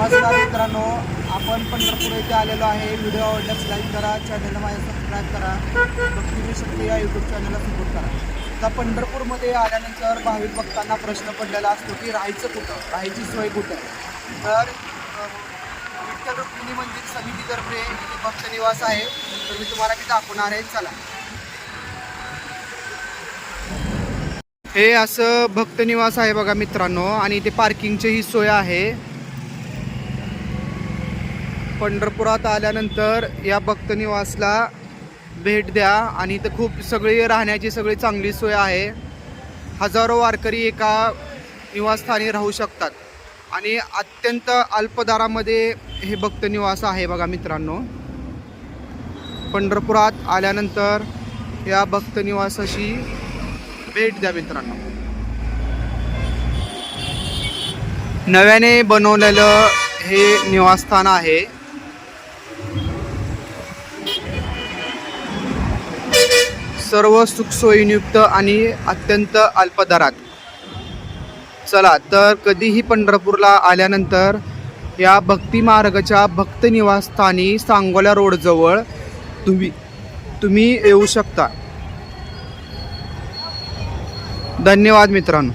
नमस्कार मित्रांनो आपण पंढरपूर येथे आलेलो आहे. व्हिडिओ आवडल्यास लाईक करा चॅनलला माझ्या सबस्क्राईब करा. तुम्ही शक्ती या यूट्यूब चॅनलला सपोर्ट करा. आता पंढरपूरमध्ये आल्यानंतर भाविक भक्तांना प्रश्न पडलेला असतो की राहायचं कुठं? राहायची सोय कुठं? तर विठ्ठल रुक्मिणी मंदिर समितीतर्फे भक्त निवास आहे. तर मी तुम्हाला मी दाखवणार आहे. चला. हे असं भक्त निवास आहे बघा मित्रांनो. आणि इथे पार्किंगची ही सोय आहे. पंढरपुरात आल्यानंतर या भक्त निवासला भेट द्या. आणि इथं खूप सगळी राहण्याची सगळी चांगली सोय आहे. हजारो वारकरी एका निवासस्थानी राहू शकतात. आणि अत्यंत अल्पदारामध्ये हे भक्त निवास आहे बघा मित्रांनो. पंढरपुरात आल्यानंतर या भक्त निवासाशी भेट द्या मित्रांनो. नव्याने बनवलेलं हे निवासस्थान आहे. सर्व सुखसोयीनियुक्त आणि अत्यंत अल्प दरात. चला तर कधीही पंढरपूरला आल्यानंतर या भक्ती मार्गाच्या भक्त निवासस्थानी सांगोला रोडजवळ तुम्ही तुम्ही येऊ शकता. धन्यवाद मित्रांनो.